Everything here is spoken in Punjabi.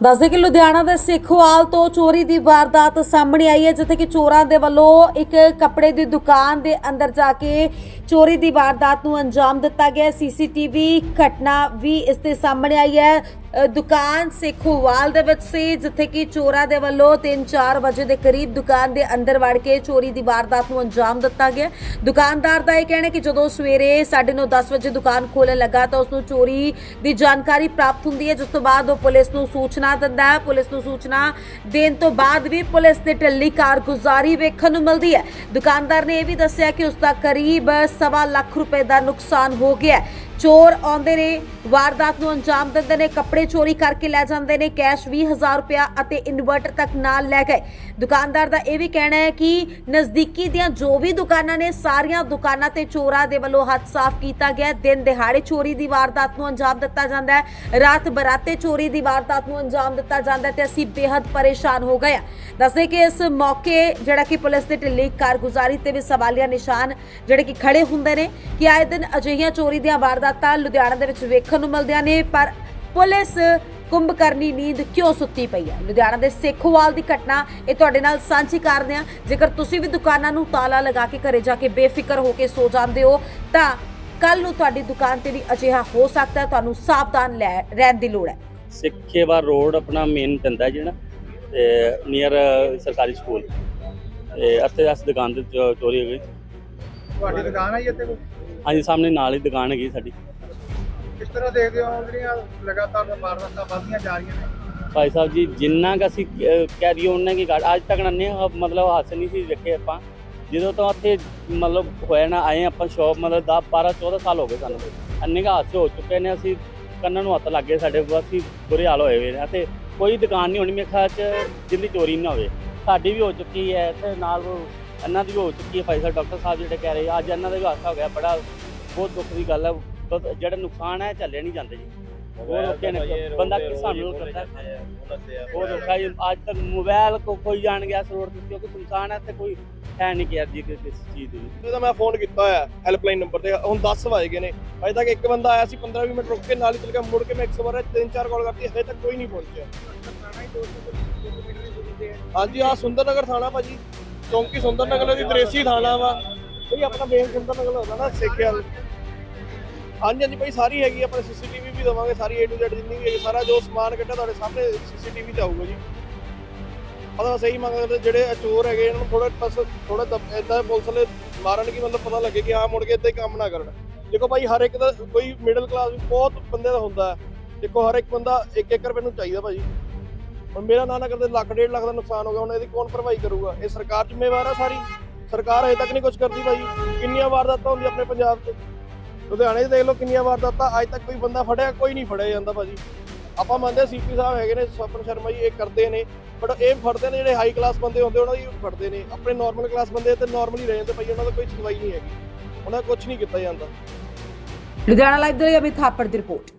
ਦੱਸਦੇ ਕਿ ਲੁਧਿਆਣਾ ਦੇ ਸਿੱਖਵਾਲ ਤੋਂ ਚੋਰੀ ਦੀ ਵਾਰਦਾਤ ਸਾਹਮਣੇ ਆਈ ਹੈ, ਜਿੱਥੇ ਕਿ ਚੋਰਾਂ ਦੇ ਵੱਲੋਂ ਇੱਕ ਕੱਪੜੇ ਦੀ ਦੁਕਾਨ ਦੇ ਅੰਦਰ ਜਾ ਕੇ ਚੋਰੀ ਦੀ ਵਾਰਦਾਤ ਨੂੰ ਅੰਜਾਮ ਦਿੱਤਾ ਗਿਆ ਸੀਸੀਟੀਵੀ ਘਟਨਾ ਵੀ ਇਸ ਦੇ ਸਾਹਮਣੇ ਆਈ ਹੈ। ਦੁਕਾਨ ਸੇਖੋਵਾਲ ਦੇ ਵਿੱਚ ਸੀ, ਜਿੱਥੇ ਕਿ ਚੋਰਾਂ ਦੇ ਵੱਲੋਂ 3-4 ਵਜੇ ਦੇ ਕਰੀਬ ਦੁਕਾਨ ਦੇ ਅੰਦਰ ਵੜ ਕੇ ਚੋਰੀ ਦੀ ਵਾਰਦਾਤ ਨੂੰ ਅੰਜਾਮ ਦਿੱਤਾ ਗਿਆ। ਦੁਕਾਨਦਾਰ ਦਾ ਇਹ ਕਹਿਣਾ ਕਿ ਜਦੋਂ ਸਵੇਰੇ 9:30 ਵਜੇ ਦੁਕਾਨ ਖੋਲ੍ਹਣ ਲੱਗਾ ਤਾਂ ਉਸ ਨੂੰ ਚੋਰੀ ਦੀ ਜਾਣਕਾਰੀ ਪ੍ਰਾਪਤ ਹੁੰਦੀ ਹੈ, ਜਿਸ ਤੋਂ ਬਾਅਦ ਉਹ ਪੁਲਿਸ ਨੂੰ ਸੂਚਨਾ ਦਿੰਦਾ ਹੈ। ਪੁਲਿਸ ਨੂੰ ਸੂਚਨਾ ਦੇਣ ਤੋਂ ਬਾਅਦ ਵੀ ਪੁਲਿਸ ਦੀ ਢਿੱਲੀ ਕਾਰਗੁਜ਼ਾਰੀ ਵੇਖਣ ਨੂੰ ਮਿਲਦੀ ਹੈ। ਦੁਕਾਨਦਾਰ ਨੇ ਇਹ ਵੀ ਦੱਸਿਆ ਕਿ ਉਸ ਦਾ ਕਰੀਬ ਸਵਾ ਲੱਖ ਰੁਪਏ ਦਾ ਨੁਕਸਾਨ ਹੋ ਗਿਆ ਚੋਰ ਆਉਂਦੇ ਨੇ, ਵਾਰਦਾਤ ਨੂੰ ਅੰਜਾਮ ਦਿੰਦੇ ਨੇ, ਕੱਪੜੇ ਚੋਰੀ ਕਰਕੇ ਲੈ ਜਾਂਦੇ ਨੇ, ਕੈਸ਼ 20000 ਰੁਪਇਆ ਅਤੇ ਇਨਵਰਟਰ ਤੱਕ ਨਾਲ ਲੈ ਗਏ। ਦੁਕਾਨਦਾਰ ਦਾ ਇਹ ਵੀ ਕਹਿਣਾ ਹੈ ਕਿ ਨਜ਼ਦੀਕੀ ਦੀਆਂ ਜੋ ਵੀ ਦੁਕਾਨਾਂ ਨੇ, ਸਾਰੀਆਂ ਦੁਕਾਨਾਂ ਤੇ ਚੋਰਾਂ ਦੇ ਵੱਲੋਂ ਹੱਥ ਸਾਫ਼ ਕੀਤਾ ਗਿਆ ਦਿਨ ਦਿਹਾੜੇ ਚੋਰੀ ਦੀ ਵਾਰਦਾਤ ਨੂੰ ਅੰਜਾਮ ਦਿੱਤਾ ਜਾਂਦਾ ਹੈ। ਰਾਤ ਬਰਾਤੇ ਚੋਰੀ ਦੀ ਵਾਰਦਾਤ ਨੂੰ ਅੰਜਾਮ ਦਿੱਤਾ ਜਾਂਦਾ ਹੈ ਤੇ ਅਸੀਂ ਬੇहद ਪਰੇਸ਼ਾਨ ਹੋ ਗਏ ਹਾਂ। ਦੱਸਦੇ ਕਿ ਇਸ ਮੌਕੇ ਜਿਹੜਾ ਕਿ ਪੁਲਿਸ ਦੇ ਢਿੱਲੀ ਕਾਰਗੁਜ਼ਾਰੀ ਤੇ ਵੀ ਸਵਾਲੀਆ ਨਿਸ਼ਾਨ ਜਿਹੜੇ ਕਿ ਖੜੇ ਹੁੰਦੇ ਨੇ ਕਿ ਆਏ ਦਿਨ ਅਜਿਹੀਆਂ ਚੋਰੀ ਦੀਆਂ ਵਾਰਦਾਤਾਂ ਲੁਧਿਆਣਾ ਦੇ ਵਿੱਚ ਵੇਖਣ ਨੂੰ ਮਿਲਦੀਆਂ ਨੇ ਪਰ ਪੁਲਿਸ ਕੁੰਭਕਰਨੀ ਨੀਂਦ ਕਿਉਂ ਸੁੱਤੀ ਪਈ ਹੈ? ਲੁਧਿਆਣਾ ਦੇ ਸੇਖੋਵਾਲ ਦੀ ਘਟਨਾ ਇਹ ਤੁਹਾਡੇ ਨਾਲ ਸਾਂਝੀ ਕਰਦੇ ਹਾਂ ਜੇਕਰ ਤੁਸੀਂ ਵੀ ਦੁਕਾਨਾਂ ਨੂੰ ਤਾਲਾ ਲਗਾ ਕੇ ਘਰੇ ਜਾ ਕੇ ਬੇਫਿਕਰ ਹੋ ਕੇ ਸੋ ਜਾਂਦੇ ਹੋ ਤਾਂ ਕੱਲ ਨੂੰ ਤੁਹਾਡੀ ਦੁਕਾਨ ਤੇ ਵੀ ਅਜਿਹਾ ਹੋ ਸਕਦਾ ਹੈ। ਤੁਹਾਨੂੰ ਸਾਵਧਾਨ ਲੈ- ਰਹਿਣ ਦੀ ਲੋੜ ਹੈ। ਸਿੱਖੇਵਾਰ ਰੋਡ ਆਪਣਾ ਮੇਨ ਪੈਂਦਾ ਹੈ ਜਿਹੜਾ ਤੇ ਨੀਅਰ ਸਰਕਾਰੀ ਸਕੂਲ ਤੇ ਇੱਥੇ ਅਸ ਦੁਕਾਨ ਤੇ ਚੋ- ਚੋਰੀ ਹੋ ਗਈ। ਤੁਹਾਡੀ ਦੁਕਾਨ ਹੈ ਜੀ ਇੱਥੇ ਕੋਈ? ਹਾਂਜੀ ਸਾਹਮਣੇ ਨਾਲ ਹੀ ਦੁਕਾਨ ਹੈਗੀ ਸਾਡੀ। ਕਿਸ ਤਰ੍ਹਾਂ ਦੇਖਦੇ ਹੋ ਜਿਹੜੀਆਂ ਲਗਾਤਾਰ ਵਾਰਦਾਤਾਂ ਵੱਧਦੀਆਂ ਜਾ ਰਹੀਆਂ ਨੇ? ਭਾਈ ਸਾਹਿਬ ਜੀ ਜਿੰਨਾ ਕੁ ਅਸੀਂ ਕਹਿ ਦਈਏ ਉਹਨਾਂ ਕੀ ਗੱਲ ਅੱਜ ਤੱਕ ਨੰਨੇ ਮਤਲਬ ਹੱਥ ਨਹੀਂ ਸੀ ਰੱਖੇ ਆਪਾਂ। ਜਦੋਂ ਤੋਂ ਇੱਥੇ ਮਤਲਬ ਹੋਇਆ ਨਾ ਆਏ ਆਪਾਂ ਸ਼ੌਪ ਮਤਲਬ 10 12 14 ਸਾਲ ਹੋ ਗਏ ਸਾਨੂੰ। ਅੰਨੇ ਕਾ ਹਾਦਸੇ ਹੋ ਚੁੱਕੇ ਨੇ ਅਸੀਂ ਕੰਨਾਂ ਨੂੰ ਹੱਥ ਲੱਗ ਗਏ ਸਾਡੇ ਅਸੀਂ ਬੁਰੇ ਹਾਲ ਹੋਏ ਹੋਏ ਨੇ। ਅਤੇ ਕੋਈ ਦੁਕਾਨ ਨਹੀਂ ਹੋਣੀ ਮੇਰੇ ਖਿਆਲ ਚ ਜਿੰਦੀ ਚੋਰੀ ਨਾ ਹੋਵੇ। ਸਾਡੀ ਵੀ ਹੋ ਚੁੱਕੀ ਹੈ ਤੇ ਨਾਲ ਇਹਨਾਂ ਦੀ ਹੋ ਚੁੱਕੀ ਹੈ ਭਾਈ ਸਾਹਿਬ? ਡਾਕਟਰ ਸਾਹਿਬ ਜਿਹੜੇ ਕਹਿ ਰਹੇ ਆ, ਅੱਜ ਇਹਨਾਂ ਦਾ ਵੀ ਹਾਦਸਾ ਹੋ ਗਿਆ ਬੜਾ ਬਹੁਤ ਦੁੱਖ ਦੀ ਗੱਲ ਹੈ। ਬਹੁਤ- ਜਿਹੜਾ ਨੁਕਸਾਨ ਹੈ ਝੱਲੇ ਨਹੀਂ ਜਾਂਦੇ ਜੀ। ਨੇ। ਬੰਦਾ ਕਿਸ ਹਿਸਾਬ ਨਾਲ ਕਰਦਾ ਬਹੁਤ ਔਖਾ ਜੀ। ਅੱਜ ਤੱਕ ਮੋਬਾਈਲ ਕੋ ਕੋਈ ਜਾਣ ਗਿਆ ਤੇ ਕਿਉਂਕਿ ਸੁਨਸਾਨ ਹੈ ਤੇ ਕੋਈ ਹੈ ਨਹੀਂ ਕਿ ਜੀ ਕਿਸ ਚੀਜ਼ ਦੀ। ਇਹਦਾ ਮੈਂ ਫੋਨ ਕੀਤਾ ਹੋਇਆ ਹੈਲਪਲਾਈਨ ਨੰਬਰ ਤੇ। ਹੁਣ 10 ਵਜ ਗਏ ਨੇ। ਅਜੇ ਤੱਕ ਇੱਕ ਬੰਦਾ ਆਇਆ ਸੀ 15 20 ਮਿੰਟ ਰੁਕ ਕੇ ਨਾਲ ਹੀ ਚਲ ਗਿਆ। ਮੁੜ ਕੇ ਮੈਂ 100 ਵਾਰ ਤਿੰਨ ਚਾਰ ਕਾਲ ਕਰਤੀ ਹਜੇ ਤੱਕ ਕੋਈ ਨਹੀਂ ਪਹੁੰਚਿਆ। ਹਾਂਜੀ ਆ ਸੁੰਦਰ ਨਗਰ ਥਾਣਾ ਭਾਜੀ। ਚੌਂਕੀ ਸੁੰਦਰ ਨਗਰ ਦੀ ਦ੍ਰੇਸੀ ਥਾਣਾ ਵਾ। ਕੋਈ ਆਪਣਾ ਮੇਨ ਸੁੰਦਰ ਨਗਰ ਹੁੰਦਾ ਨਾ ਸੇਖਿਆ ਹਾਂਜੀ ਹਾਂਜੀ ਭਾਈ ਸਾਰੀ ਹੈਗੀ ਆਪਣੇ ਸੀਸੀਟੀਵੀ ਵੀ ਦਵਾਂਗੇ, ਸਾਰੀ A to Z ਜਿੰਨੀ ਵੀ ਹੈਗੀ, ਸਾਰਾ ਜੋ ਸਮਾਨ ਕੱਢਿਆ ਤੁਹਾਡੇ ਸਾਹਮਣੇ ਸੀਸੀਟੀਵੀ ਤੇ ਆਊਗਾ ਜੀ। ਪਤਾ ਸਹੀ ਮੰਗਦੇ ਜਿਹੜੇ ਚੋਰ ਹੈਗੇ, ਇਹਨਾਂ ਨੂੰ ਥੋੜਾ ਬਸ ਥੋੜਾ ਇਦਾਂ ਪੁਲਿਸ ਵਾਲੇ ਮਾਰਨ ਕੀ ਮਤਲਬ ਪਤਾ ਲੱਗੇ ਕਿ ਹਾਂ ਮੁੜ ਕੇ ਇਦਾਂ ਹੀ ਕੰਮ ਨਾ ਕਰਨ। ਦੇਖੋ ਭਾਈ ਹਰ ਇੱਕ ਦਾ ਕੋਈ ਮਿਡਲ ਕਲਾਸ ਬਹੁਤ ਬੰਦੇ ਦਾ ਹੁੰਦਾ। ਦੇਖੋ ਹਰ ਇੱਕ ਬੰਦਾ 1-1 ਰੁਪਏ ਨੂੰ ਚਾਹੀਦਾ ਭਾਜੀ। ਹੁਣ ਮੇਰਾ ਨਾ ਨਾ ਕਰਦੇ, ਲੱਖ, ਡੇਢ ਲੱਖ ਦਾ ਨੁਕਸਾਨ ਹੋ ਗਿਆ, ਹੁਣ ਇਹਦੀ ਕੌਣ ਭਰਵਾਈ ਕਰੂਗਾ? ਇਹ ਸਰਕਾਰ ਜ਼ਿੰਮੇਵਾਰ ਆ ਸਾਰੀ। ਸਰਕਾਰ ਹਜੇ ਤੱਕ ਨਹੀਂ ਕੁਝ ਕਰਦੀ ਭਾਜੀ ਕਿੰਨੀਆਂ ਵਾਰਦਾਤਾਂ ਹੁੰਦੀਆਂ ਆਪਣੇ ਪੰਜਾਬ 'ਚ? ਲੁਧਿਆਣੇ 'ਚ ਦੇਖ ਲਓ ਕਿੰਨੀਆਂ ਵਾਰਦਾਤਾਂ, ਅੱਜ ਤੱਕ ਕੋਈ ਬੰਦਾ ਫੜਿਆ, ਕੋਈ ਨਹੀਂ ਫੜਿਆ ਜਾਂਦਾ ਭਾਜੀ। ਆਪਾਂ ਮੰਨਦੇ ਸੀਪੀ ਸਾਹਿਬ ਹੈਗੇ ਨੇ, ਸਵਪਨ ਸ਼ਰਮਾ ਜੀ, ਇਹ ਕਰਦੇ ਨੇ। ਬਟ ਇਹ ਫੜਦੇ ਨੇ ਜਿਹੜੇ ਹਾਈ ਕਲਾਸ ਬੰਦੇ ਹੁੰਦੇ, ਉਹਨਾਂ ਦੀ ਫੜਦੇ ਨੇ। ਆਪਣੇ ਨਾਰਮਲ ਕਲਾਸ ਬੰਦੇ ਤੇ ਨਾਰਮਲੀ ਰਹਿ ਜਾਂਦੇ ਭਾਈ, ਉਹਨਾਂ ਦਾ ਕੋਈ ਸੁਣਵਾਈ ਨਹੀਂ ਹੈਗੀ। ਉਹਨਾਂ ਦਾ ਕੁਝ ਨਹੀਂ ਕੀਤਾ ਜਾਂਦਾ। ਲੁਧਿਆਣਾ ਲਾਈਵ ਦੇ ਲਈ ਅਮਿਤ ਥਾਪੜ ਦੀ ਰਿਪੋਰਟ।